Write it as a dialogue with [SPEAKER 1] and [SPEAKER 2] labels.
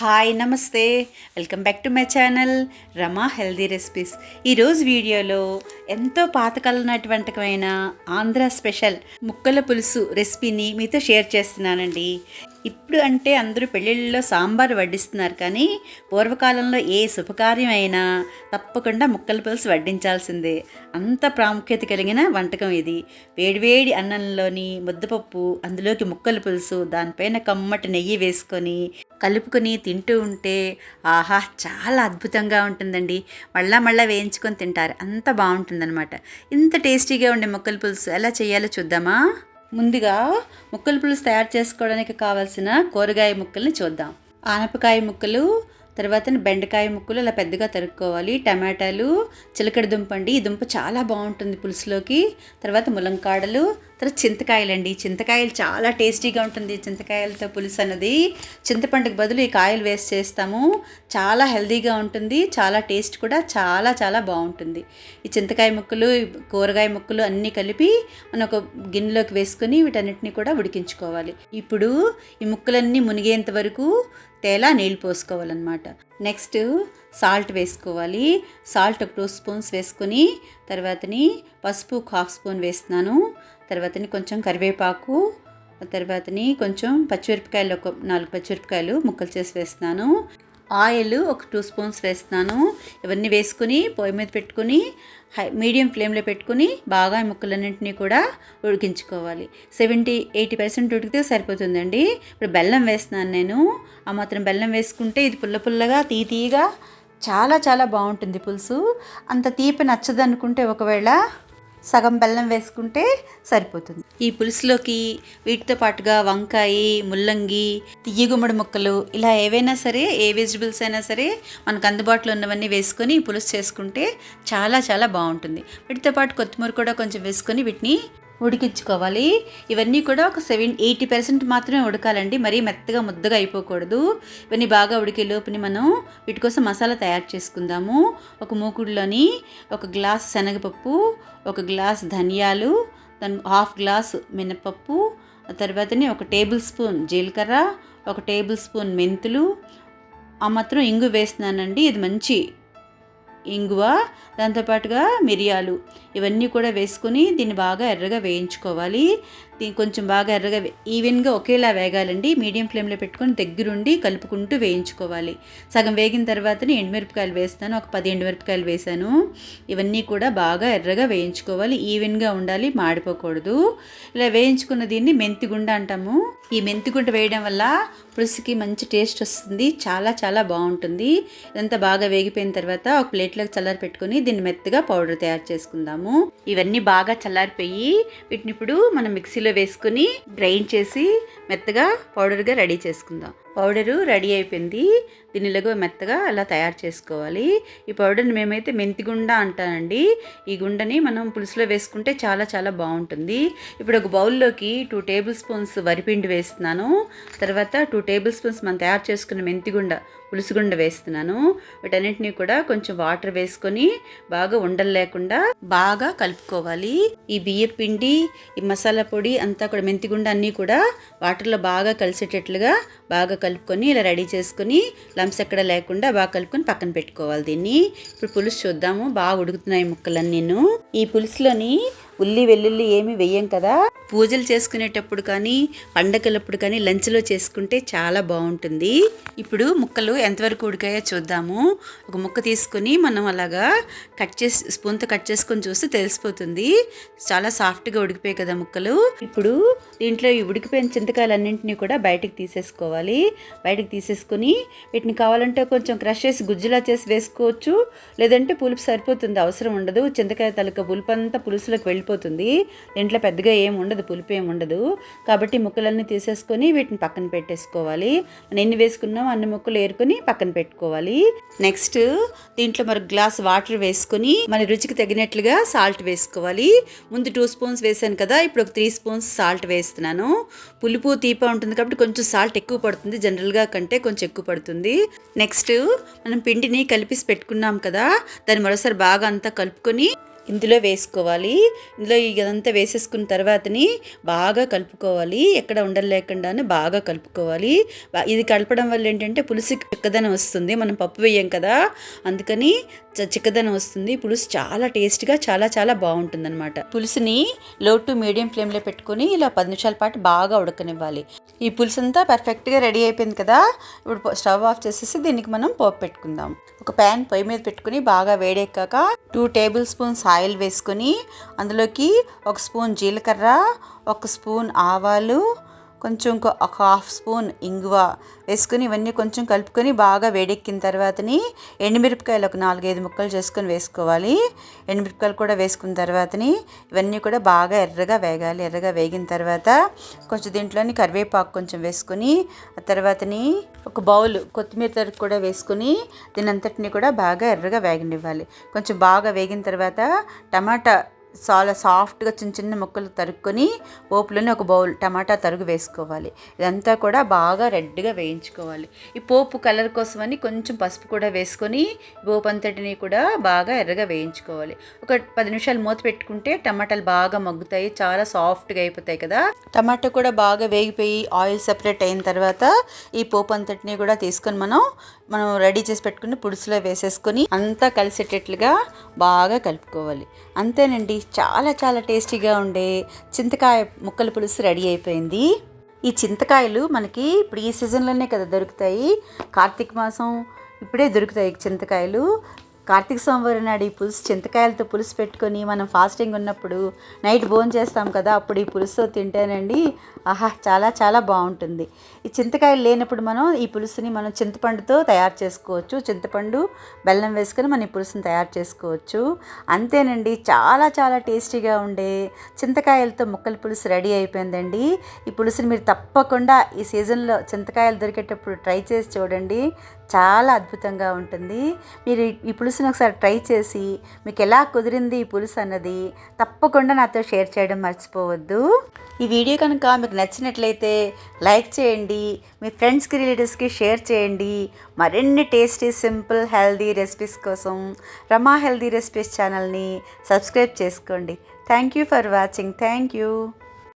[SPEAKER 1] Hi నమస్తే. Welcome back to my channel Rama healthy recipes. ఈరోజు వీడియోలో ఎంతో పాతకాలనాటి వంటకమైన ఆంధ్ర స్పెషల్ ముక్కల పులుసు రెసిపీని మీతో షేర్ చేస్తున్నానండి. ఇప్పుడు అంటే అందరూ పెళ్ళిళ్ళలో సాంబార్ వడ్డిస్తున్నారు కానీ పూర్వకాలంలో ఏ శుభకార్యం అయినా తప్పకుండా ముక్కల పులుసు వడ్డించాల్సిందే. అంత ప్రాముఖ్యత కలిగిన వంటకం ఇది. వేడివేడి అన్నంలోని ముద్దపప్పు అందులోకి ముక్కల పులుసు దానిపైన కమ్మటి నెయ్యి వేసుకొని కలుపుకొని తింటూ ఉంటే ఆహా చాలా అద్భుతంగా ఉంటుందండి. మళ్ళా మళ్ళా వేయించుకొని తింటారు. అంత బాగుంటుందన్నమాట. ఇంత టేస్టీగా ఉండే ముక్కల పులుసు ఎలా చేయాలో చూద్దామా? ముందుగా ముక్కల పులుసు తయారు చేసుకోవడానికి కావాల్సిన కూరగాయ ముక్కల్ని చూద్దాం. ఆనపకాయ ముక్కలు తర్వాత బెండకాయ ముక్కలు ఇలా పెద్దగా తరుక్కోవాలి. టమాటాలు చిలకడ దుంప అండి. ఈ దుంప చాలా బాగుంటుంది పులుసులోకి. తర్వాత ములంకాడలు తర్వాత చింతకాయలండి. చింతకాయలు చాలా టేస్టీగా ఉంటుంది. చింతకాయలతో పులుసు అన్నది. చింతపండుకు బదులు ఈ కాయలు వేస్ట్ చేస్తాము. చాలా హెల్దీగా ఉంటుంది. చాలా టేస్ట్ కూడా చాలా చాలా బాగుంటుంది. ఈ చింతకాయ ముక్కలు కూరగాయ ముక్కలు అన్నీ కలిపి మనం ఒక గిన్నెలోకి వేసుకొని వీటన్నిటిని కూడా ఉడికించుకోవాలి. ఇప్పుడు ఈ ముక్కలన్నీ మునిగేంత వరకు తేలా నీళ్ళు పోసుకోవాలన్నమాట. నెక్స్ట్ సాల్ట్ వేసుకోవాలి. సాల్ట్ ఒక టూ స్పూన్స్ వేసుకొని తర్వాతని పసుపు హాఫ్ స్పూన్ వేస్తున్నాను. తర్వాతని కొంచెం కరివేపాకు తర్వాతని కొంచెం పచ్చిమిరపకాయలు ఒక నాలుగు పచ్చిమిరపకాయలు ముక్కలు చేసి వేస్తున్నాను. ఆయిల్ ఒక టూ స్పూన్స్ వేస్తున్నాను. ఇవన్నీ వేసుకుని పొయ్యి మీద పెట్టుకుని హై మీడియం ఫ్లేమ్లో పెట్టుకుని బాగా ముక్కలన్నింటినీ కూడా ఉడికించుకోవాలి. సెవెంటీ ఎయిటీ పర్సెంట్ ఉడికితే సరిపోతుందండి. ఇప్పుడు బెల్లం వేస్తున్నాను నేను. ఆ మాత్రం బెల్లం వేసుకుంటే ఇది పుల్ల పుల్లగా తీ తీయగా చాలా చాలా బాగుంటుంది పులుసు. అంత తీపి నచ్చదు అనుకుంటే ఒకవేళ సగం బెల్లం వేసుకుంటే సరిపోతుంది. ఈ పులుసులోకి వీటితో పాటుగా వంకాయ ముల్లంగి తియ్యగుమ్మడి ముక్కలు ఇలా ఏవైనా సరే ఏ వెజిటబుల్స్ అయినా సరే మనకు అందుబాటులో ఉన్నవన్నీ వేసుకొని ఈ పులుసు చేసుకుంటే చాలా చాలా బాగుంటుంది. వీటితో పాటు కొత్తిమీర కూడా కొంచెం వేసుకొని వీటిని ఉడికించుకోవాలి. ఇవన్నీ కూడా ఒక సెవెన్ ఎయిటీ పర్సెంట్ మాత్రమే ఉడకాలండి. మరీ మెత్తగా ముద్దగా అయిపోకూడదు. ఇవన్నీ బాగా ఉడికే లోపుని మనం వీటి కోసం మసాలా తయారు చేసుకుందాము. ఒక మూకుడులోని ఒక గ్లాస్ శనగపప్పు ఒక గ్లాస్ ధనియాలు దాని హాఫ్ గ్లాస్ మినపప్పు ఆ తర్వాతని ఒక టేబుల్ స్పూన్ జీలకర్ర ఒక టేబుల్ స్పూన్ మెంతులు. ఆ మాత్రం ఇంగు వేస్తున్నానండి. ఇది మంచి ఇంగువ దాంతోపాటుగా మిరియాలు. ఇవన్నీ కూడా వేసుకొని దీన్ని బాగా ఎర్రగా వేయించుకోవాలి. కొంచెం బాగా ఎర్రగా ఈవెన్గా ఒకేలా వేగాలండి. మీడియం ఫ్లేమ్లో పెట్టుకొని దగ్గరుండి కలుపుకుంటూ వేయించుకోవాలి. సగం వేగిన తర్వాతనే ఎండుమిరపకాయలు వేస్తాను. ఒక పది ఎండుమిరపకాయలు వేసాను ఇవన్నీ కూడా బాగా ఎర్రగా వేయించుకోవాలి. ఈవెన్గా ఉండాలి మాడిపోకూడదు. ఇలా వేయించుకున్న దీన్ని మెంతిగుండ అంటాము. ఈ మెంతిగుండ వేయడం వల్ల పులుసుకి మంచి టేస్ట్ వస్తుంది. చాలా చాలా బాగుంటుంది. ఇదంతా బాగా వేగిపోయిన తర్వాత ఒక ప్లేట్లోకి చల్లారి పెట్టుకొని దీన్ని మెత్తగా పౌడర్ తయారు చేసుకుందాము. ఇవన్నీ బాగా చల్లారిపోయి వీటిని ఇప్పుడు మనం మిక్సీలో వేసుకుని గ్రైండ్ చేసి మెత్తగా పౌడర్గా రెడీ చేసుకుందాం. పౌడరు రెడీ అయిపోయింది. దీనిలాగా మెత్తగా అలా తయారు చేసుకోవాలి. ఈ పౌడర్ని మేమైతే మెంతి గుండ అంటానండి. ఈ గుండని మనం పులుసులో వేసుకుంటే చాలా చాలా బాగుంటుంది. ఇప్పుడు ఒక బౌల్లోకి టూ టేబుల్ స్పూన్స్ వరిపిండి వేస్తున్నాను. తర్వాత టూ టేబుల్ స్పూన్స్ మనం తయారు చేసుకున్న మెంతిగుండ పులుసుగుండ వేస్తున్నాను. వీటన్నిటిని కూడా కొంచెం వాటర్ వేసుకొని బాగా ఉండలు లేకుండా బాగా కలుపుకోవాలి. ఈ బియ్య పిండి ఈ మసాలా పొడి అంతా కూడా మెంతిగుండ అన్నీ కూడా వాటర్లో బాగా కలిసేటట్లుగా బాగా కలుపుకొని ఇలా రెడీ చేసుకొని లంప్స్ ఎక్కడ లేకుండా బాగా కలుపుకొని పక్కన పెట్టుకోవాలి దీన్ని. ఇప్పుడు పులుసు చూద్దాము. బాగా ఉడుకుతున్నాయి ముక్కలన్నీ. నేను ఈ పులుసులోని ఉల్లి వెల్లుల్లి ఏమి వెయ్యం కదా. పూజలు చేసుకునేటప్పుడు కానీ పండగలప్పుడు కానీ లంచ్లో చేసుకుంటే చాలా బాగుంటుంది. ఇప్పుడు ముక్కలు ఎంతవరకు ఉడికాయో చూద్దాము. ఒక ముక్క తీసుకొని మనం అలాగా కట్ చేసి స్పూన్తో కట్ చేసుకొని చూస్తే తెలిసిపోతుంది. చాలా సాఫ్ట్గా ఉడికిపోయాయి కదా ముక్కలు. ఇప్పుడు దీంట్లో ఈ ఉడికిపోయిన చింతకాయలన్నింటినీ కూడా బయటికి తీసేసుకోవాలి. బయటికి తీసేసుకొని వీటిని కావాలంటే కొంచెం క్రష్ చేసి గుజ్జులా చేసి వేసుకోవచ్చు. లేదంటే పులుపు సరిపోతుంది అవసరం ఉండదు. చింతకాయ తలక పులుపు అంతా పులుసులోకి వెళ్ళిపోతుంది. దీంట్లో పెద్దగా ఏం ఉండదు పులుపు ఏమి ఉండదు. కాబట్టి ముక్కలన్నీ తీసేసుకొని వీటిని పక్కన పెట్టేసుకోవాలి. మనం ఎన్ని వేసుకున్నామో అన్ని ముక్కలు ఏరుకొని పక్కన పెట్టుకోవాలి. నెక్స్ట్ దీంట్లో మరి గ్లాస్ వాటర్ వేసుకొని మన రుచికి తగినట్లుగా సాల్ట్ వేసుకోవాలి. ముందు టూ స్పూన్స్ వేసాను కదా ఇప్పుడు ఒక త్రీ స్పూన్స్ సాల్ట్ వేస్తున్నాను. పులుపు తీప ఉంటుంది కాబట్టి కొంచెం సాల్ట్ ఎక్కువ పడుతుంది. జనరల్గా కంటే కొంచెం ఎక్కువ పడుతుంది. నెక్స్ట్ మనం పిండిని కలిపేసి పెట్టుకున్నాం కదా దాన్ని మరోసారి బాగా అంతా కలుపుకొని ఇందులో వేసుకోవాలి. ఇందులో ఇదంతా వేసేసుకున్న తర్వాతని బాగా కలుపుకోవాలి. ఎక్కడ ఉండలు లేకుండానే బాగా కలుపుకోవాలి. ఇది కలపడం వల్ల ఏంటంటే పులుసుకి చిక్కదనం వస్తుంది. మనం పప్పు వేయం కదా. అందుకని చ- చిక్కదనం వస్తుంది. పులుసు చాలా టేస్ట్గా చాలా చాలా బాగుంటుంది అనమాట పులుసుని లో టు మీడియం ఫ్లేమ్లో పెట్టుకొని ఇలా పది నిమిషాల పాటు బాగా ఉడకనివ్వాలి. ఈ పులుసు అంతా పర్ఫెక్ట్గా రెడీ అయిపోయింది కదా. ఇప్పుడు స్టవ్ ఆఫ్ చేసేసి దీనికి మనం పోపు పెట్టుకుందాం. ఒక ప్యాన్ పొయ్యి మీద పెట్టుకుని బాగా వేడెక్కాక టూ టేబుల్ స్పూన్స్ ఆయిల్ వేసుకొని అందులోకి ఒక స్పూన్ జీలకర్ర ఒక స్పూన్ ఆవాలు కొంచెం ఒక హాఫ్ స్పూన్ ఇంగువ వేసుకుని ఇవన్నీ కొంచెం కలుపుకొని బాగా వేడెక్కిన తర్వాతని ఎండుమిరపకాయలు ఒక నాలుగైదు ముక్కలు చేసుకొని వేసుకోవాలి. ఎండుమిరపకాయలు కూడా వేసుకున్న తర్వాతని ఇవన్నీ కూడా బాగా ఎర్రగా వేగాలి. ఎర్రగా వేగిన తర్వాత కొంచెం దీంట్లోని కరివేపాకు కొంచెం వేసుకొని ఆ తర్వాతని ఒక బౌల్ కొత్తిమీర తరుగు కూడా వేసుకొని దీని అంతటిని కూడా బాగా ఎర్రగా వేగనివ్వాలి. కొంచెం బాగా వేగిన తర్వాత టమాటా చాలా సాఫ్ట్గా చిన్న చిన్న ముక్కలు తరుక్కొని పోపులోనే ఒక బౌల్ టమాటా తరుగు వేసుకోవాలి. ఇదంతా కూడా బాగా రెడ్గా వేయించుకోవాలి. ఈ పోపు కలర్ కోసమని కొంచెం పసుపు కూడా వేసుకొని పోపు అంతటిని కూడా బాగా ఎర్రగా వేయించుకోవాలి. ఒక పది నిమిషాలు మూత పెట్టుకుంటే టమాటాలు బాగా మగ్గుతాయి చాలా సాఫ్ట్గా అయిపోతాయి కదా. టమాటా కూడా బాగా వేగిపోయి ఆయిల్ సెపరేట్ అయిన తర్వాత ఈ పోపు అంతటిని కూడా తీసుకొని మనం మనం రెడీ చేసి పెట్టుకుని పులుసులో వేసేసుకొని అంతా కలిసేటట్లుగా బాగా కలుపుకోవాలి. అంతేనండి. చాలా చాలా టేస్టీగా ఉండే చింతకాయ ముక్కల పులుసు రెడీ అయిపోయింది. ఈ చింతకాయలు మనకి ఇప్పుడు ఈ సీజన్లోనే కదా దొరుకుతాయి. కార్తీక మాసం ఇప్పుడే దొరుకుతాయి చింతకాయలు. కార్తీక సోమవారం నాడు ఈ పులుసు చింతకాయలతో పులుసు పెట్టుకొని మనం ఫాస్టింగ్ ఉన్నప్పుడు నైట్ భోజనం చేస్తాం కదా అప్పుడు ఈ పులుసు తింటేనండి ఆహా చాలా చాలా బాగుంటుంది. ఈ చింతకాయలు లేనప్పుడు మనం ఈ పులుసుని మనం చింతపండుతో తయారు చేసుకోవచ్చు. చింతపండు బెల్లం వేసుకొని మనం ఈ పులుసుని తయారు చేసుకోవచ్చు. అంతేనండి చాలా చాలా టేస్టీగా ఉండే చింతకాయలతో ముక్కల పులుసు రెడీ అయిపోయిందండి. ఈ పులుసుని మీరు తప్పకుండా ఈ సీజన్లో చింతకాయలు దొరికేటప్పుడు ట్రై చేసి చూడండి. చాలా అద్భుతంగా ఉంటుంది. మీరు ఈ- పులుసు పులుసుని ఒకసారి ట్రై చేసి మీకు ఎలా కుదిరింది ఈ పులుసు అన్నది తప్పకుండా నాతో షేర్ చేయడం మర్చిపోవద్దు. ఈ వీడియో కనుక మీకు నచ్చినట్లయితే లైక్ చేయండి మీ ఫ్రెండ్స్కి రిలేటివ్స్కి షేర్ చేయండి. మరిన్ని టేస్టీ సింపుల్ హెల్దీ రెసిపీస్ కోసం రమా హెల్దీ రెసిపీస్ ఛానల్ని సబ్స్క్రైబ్ చేసుకోండి. Thank you for watching. Thank you.